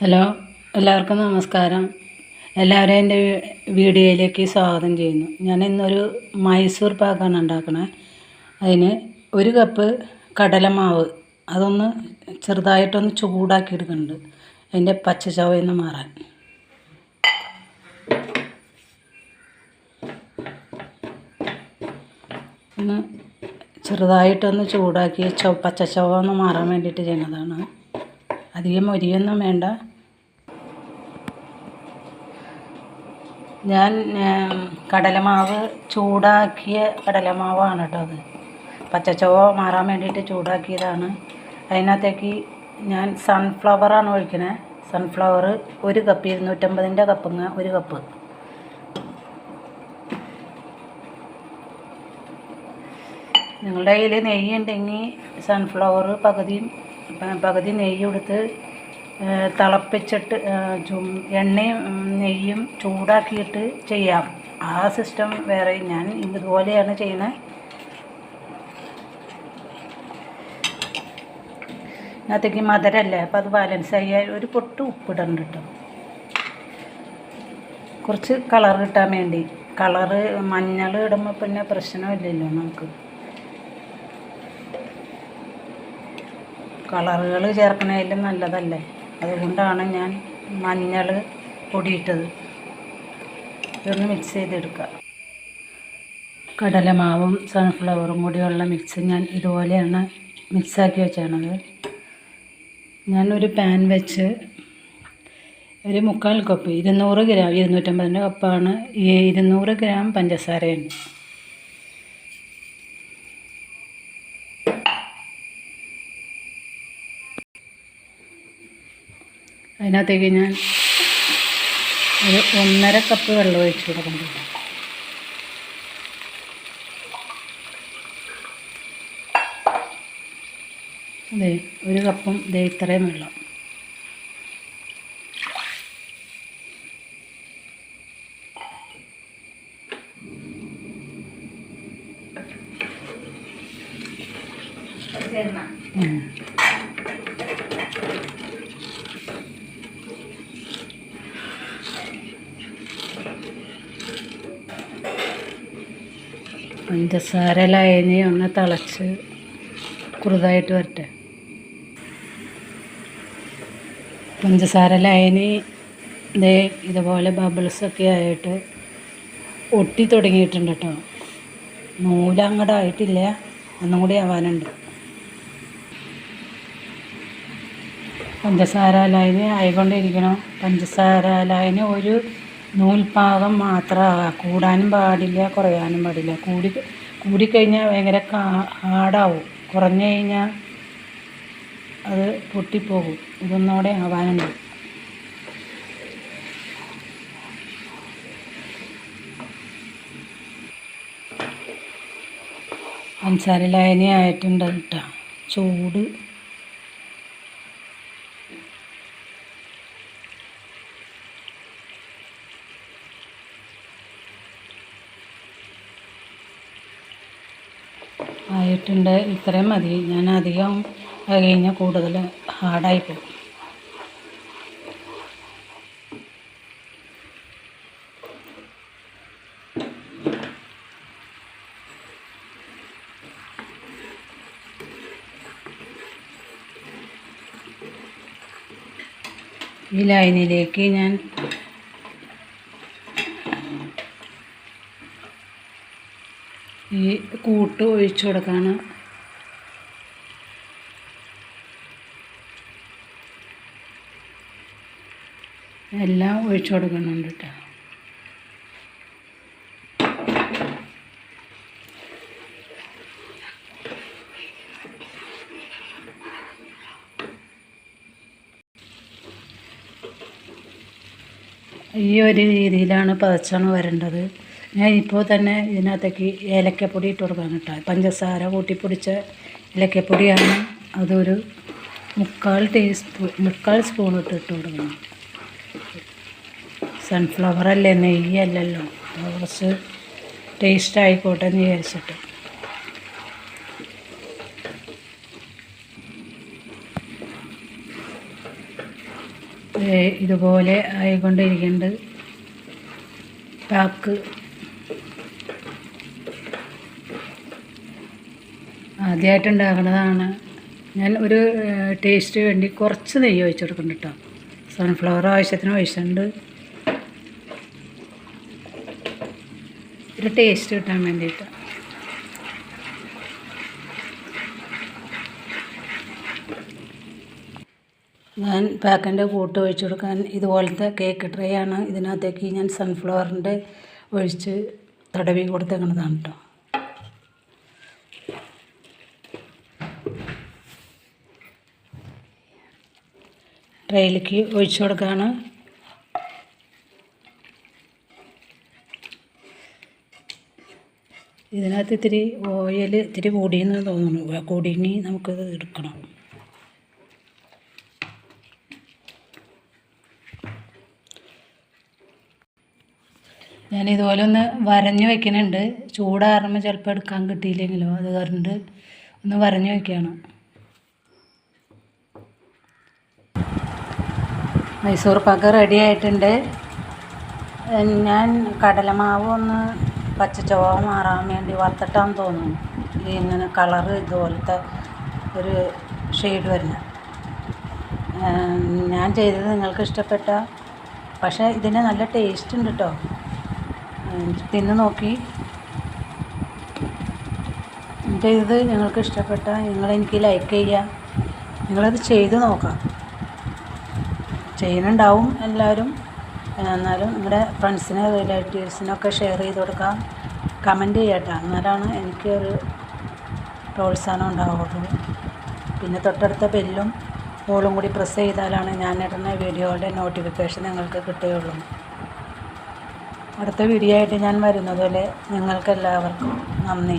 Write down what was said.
Hello എല്ലാവർക്കും നമസ്കാരം. എല്ലാവരെയും എന്റെ വീഡിയോയിലേക്ക് സ്വാഗതം ചെയ്യുന്നു. ഞാൻ ഇന്നൊരു മൈസൂർ പാക്കാണ് ഉണ്ടാക്കണേ. അതിന് ഒരു കപ്പ് കടലമാവ് അതൊന്ന് ചെറുതായിട്ടൊന്ന് ചൂടാക്കി എടുക്കുന്നുണ്ട്. അതിന്റെ പച്ച ചുവയൊന്ന് മാറാൻ. ഒന്ന് ചെറുതായിട്ടൊന്ന് ചൂടാക്കി ചുവ ഒന്ന് മാറാൻ വേണ്ടിയിട്ട് ചെയ്യുന്നതാണ്. അധികം മൊരിയൊന്നും വേണ്ട. ഞാൻ കടലമാവ് ചൂടാക്കിയ കടലമാവാണ് കേട്ടോ അത്. പച്ചച്ചവ മാറാൻ വേണ്ടിയിട്ട് ചൂടാക്കിയതാണ്. അതിനകത്തേക്ക് ഞാൻ സൺഫ്ലവറാണ് ഒഴിക്കണേ. സൺഫ്ലവർ ഒരു കപ്പ് ഇരുന്നൂറ്റമ്പതിന്റെ കപ്പങ്ങ ഒരു കപ്പ് നിങ്ങളുടെ കയ്യിൽ നെയ്യ് ഉണ്ടെങ്കിൽ സൺഫ്ലവർ പകുതിയും പകുതി നെയ്യ് കൊടുത്ത് ഏഹ്, തിളപ്പിച്ചിട്ട് എണ്ണയും നെയ്യും ചൂടാക്കിയിട്ട് ചെയ്യാം. ആ സിസ്റ്റം വേറെ ഞാൻ ഇതുപോലെയാണ് ചെയ്യുന്നത്. അതിനകത്തേക്ക് മധുരമല്ലേ അപ്പോൾ അത് ബാലൻസ് ആയി ഒരു പൊട്ട് ഉപ്പിടണ്ട കേട്ടോ. കുറച്ച് കളർ കിട്ടാൻ വേണ്ടി. കളറ് മഞ്ഞൾ ഇടുമ്പോൾ പിന്നെ പ്രശ്നമില്ലല്ലോ നമുക്ക്. കളറുകൾ ചേർക്കുന്നതിലും നല്ലതല്ലേ? അതുകൊണ്ടാണ് ഞാൻ മഞ്ഞൾ പൊടിയിട്ടത്. ഇതൊന്ന് മിക്സ് ചെയ്തെടുക്കുക. കടലമാവും സൺഫ്ലവറും കൂടിയുള്ള മിക്സ് ഞാൻ ഇതുപോലെയാണ് മിക്സാക്കി വെച്ചാണത് ഞാനൊരു പാൻ വെച്ച് ഒരു മുക്കാൽ കപ്പ് ഇരുന്നൂറ് ഗ്രാം ഇരുന്നൂറ്റമ്പതിന്റെ കപ്പാണ് ഈ ഇരുന്നൂറ് ഗ്രാം പഞ്ചസാരയുണ്ട് അതിനകത്തേക്ക് ഞാൻ ഒരു ഒന്നര കപ്പ് വെള്ളം ഒഴിച്ചു കൊടുക്കുന്നുണ്ട് അതെ ഒരു കപ്പും ദേ ഇത്രയും വെള്ളം. ഉം. പഞ്ചസാര ലയനി ഒന്ന് തിളച്ച് കുറുതായിട്ട് വരട്ടെ. പഞ്ചസാര ലയനി ദേ ഇതുപോലെ ബബിൾസൊക്കെ ആയിട്ട് ഒട്ടി തുടങ്ങിയിട്ടുണ്ട് കേട്ടോ നൂലങ്ങടെ ആയിട്ടില്ല. ഒന്നും കൂടി ആവാനുണ്ട്. പഞ്ചസാര ലായനി ആയിക്കൊണ്ടിരിക്കണം. പഞ്ചസാര ലായനി ഒരു നൂൽപാകം മാത്രം. കൂടാനും പാടില്ല കുറയാനും പാടില്ല. കൂടി കൂടിക്കഴിഞ്ഞാൽ ഭയങ്കര കാ ആടാവും കുറഞ്ഞു കഴിഞ്ഞാൽ അത് പൊട്ടിപ്പോകും. ഇതൊന്നോടെ ആവാനുണ്ട്. പഞ്ചസാര ലൈനി ആയിട്ടുണ്ട് കേട്ടോ. ചൂട്. ആയിട്ടുണ്ട്. ഇത്രയും മതി. ഞാൻ അധികം കഴിഞ്ഞാൽ കൂടുതൽ ഹാർഡായി പോകും. ഈ ലൈനിലേക്ക് ഞാൻ ഈ കൂട്ട് ഒഴിച്ചു കൊടുക്കാണ്. എല്ലാം ഒഴിച്ചു കൊടുക്കുന്നുണ്ട് കേട്ടോ. ഈ ഒരു രീതിയിലാണ് പതച്ചാണ് വരേണ്ടത്. ഞാൻ ഇപ്പോൾ തന്നെ ഇതിനകത്തേക്ക് ഏലക്കപ്പൊടി ഇട്ട് കൊടുക്കാൻ കേട്ടോ. പഞ്ചസാര കൂട്ടിപ്പൊടിച്ച ഏലക്കപ്പൊടിയാണ് അതൊരു മുക്കാൽ ടീസ്പൂൺ മുക്കാൽ സ്പൂൺ ഇട്ട് ഇട്ട് കൊടുക്കണം. സൺഫ്ലവർ അല്ലേ നെയ്യല്ലല്ലോ കുറച്ച് ടേസ്റ്റ് ആയിക്കോട്ടെ എന്ന് വിചാരിച്ചിട്ട്. ഇതുപോലെ ആയിക്കൊണ്ടിരിക്കുന്നുണ്ട്. പാക്ക് ആദ്യമായിട്ട് ഉണ്ടാക്കുന്നതാണ് ഞാൻ ഒരു ടേസ്റ്റ് വേണ്ടി കുറച്ച് നെയ്യ് ഒഴിച്ചു കൊടുക്കുന്നുണ്ട് കേട്ടോ സൺഫ്ലവർ ആവശ്യത്തിന് ഒഴിച്ചിട്ടുണ്ട്. ഒരു ടേസ്റ്റ് കിട്ടാൻ വേണ്ടിയിട്ട്. ഞാൻ പാക്കിന്റെ കൂട്ട് ഒഴിച്ചു കൊടുക്കാൻ ഇതുപോലത്തെ കേക്ക് ട്രേ ആണ്. ഇതിനകത്തേക്ക് ഞാൻ സൺഫ്ലവറിന്റെ ഒഴിച്ച് തടവി കൊടുത്തേക്കുന്നതാണ് കേട്ടോ ട്രേയിലേക്ക് ഒഴിച്ച് കൊടുക്കുകയാണ്. ഇതിനകത്ത് ഇത്തിരി ഓയിൽ ഇത്തിരി കൂടിയെന്ന് തോന്നുന്നു. കൂടിയെങ്കിൽ നമുക്കത് എടുക്കണം. ഞാൻ ഇതുപോലെ ഒന്ന് വരഞ്ഞ് വെക്കുന്നുണ്ട് ചൂടാറുമ്പോൾ ചിലപ്പോൾ എടുക്കാൻ കിട്ടിയില്ലെങ്കിലോ അത് കറണ്ട് ഒന്ന് വരഞ്ഞ് വെക്കുകയാണ് മൈസൂർ പാക്ക് റെഡി ആയിട്ടുണ്ട്. ഞാൻ കടലമാവ് ഒന്ന് പച്ചച്ചോവ മാറാൻ വേണ്ടി വറുത്തിട്ടാന്ന് തോന്നുന്നു. ഇങ്ങനെ കളറ് ഇതുപോലത്തെ ഒരു ഷെയ്ഡ് വരുന്നത് ഞാൻ ചെയ്തത് നിങ്ങൾക്ക് ഇഷ്ടപ്പെട്ട പക്ഷേ ഇതിന് നല്ല ടേസ്റ്റ് ഉണ്ട് കേട്ടോ തിന്ന് നോക്കി. ചെയ്തത് നിങ്ങൾക്ക് ഇഷ്ടപ്പെട്ട നിങ്ങൾ എനിക്ക് ലൈക്ക് ചെയ്യുക നിങ്ങളത് ചെയ്ത് നോക്കാം. ചെയ്യുന്നുണ്ടാവും എല്ലാവരും. എന്നാലും നിങ്ങളുടെ ഫ്രണ്ട്സിന് റിലേറ്റീവ്സിനൊക്കെ ഷെയർ ചെയ്ത് കൊടുക്കാം. കമന്റ് ചെയ്യട്ടോ. എന്നാലാണ് എനിക്ക് ഒരു പ്രോത്സാഹനം ഉണ്ടാവുള്ളൂ. പിന്നെ തൊട്ടടുത്ത ബെല്ലും മോളും കൂടി പ്രസ് ചെയ്താലാണ് ഞാൻ ഇടുന്ന വീഡിയോയുടെ നോട്ടിഫിക്കേഷൻ നിങ്ങൾക്ക് കിട്ടുകയുള്ളൂ. അടുത്ത വീഡിയോ ആയിട്ട് ഞാൻ വരുന്നതുപോലെ നിങ്ങൾക്കെല്ലാവർക്കും നന്ദി.